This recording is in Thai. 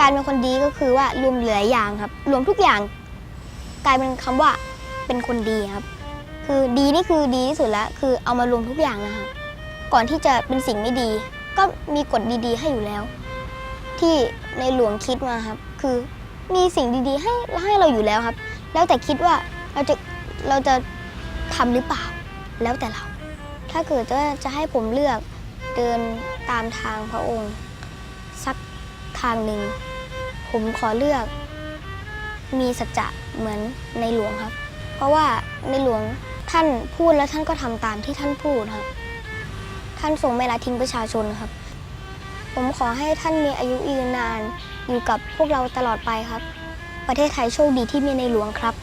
การเป็นคนดีก็คือว่ารวมหลายอย่างครับ รวมทุกอย่าง กลายเป็นคำว่าเป็นคนดีครับ คือดีนี่คือดีที่สุดแล้ว คือเอามารวมทุกอย่างนะครับ ก่อนที่จะเป็นสิ่งไม่ดี ก็มีกฎดีๆ ให้อยู่แล้ว ที่ในหลวงคิดมาครับ คือมีสิ่งดีๆ ให้ให้เราอยู่แล้วครับ แล้วแต่คิดว่าเราจะเราจะทำหรือเปล่า แล้วแต่เรา ถ้าเกิดว่าจะให้ผมเลือกเดินตามทางพระองค์สัก ทางหนึ่ง ผมขอเลือกมีสัจจะเหมือนในหลวงครับ เพราะว่าในหลวงท่านพูดแล้วท่านก็ทำตามที่ท่านพูดครับ ท่านทรงไม่ละทิ้งประชาชนครับ ผมขอให้ท่านมีอายุยืนนานอยู่กับพวกเราตลอดไปครับ ประเทศไทยโชคดีที่มีในหลวงครับ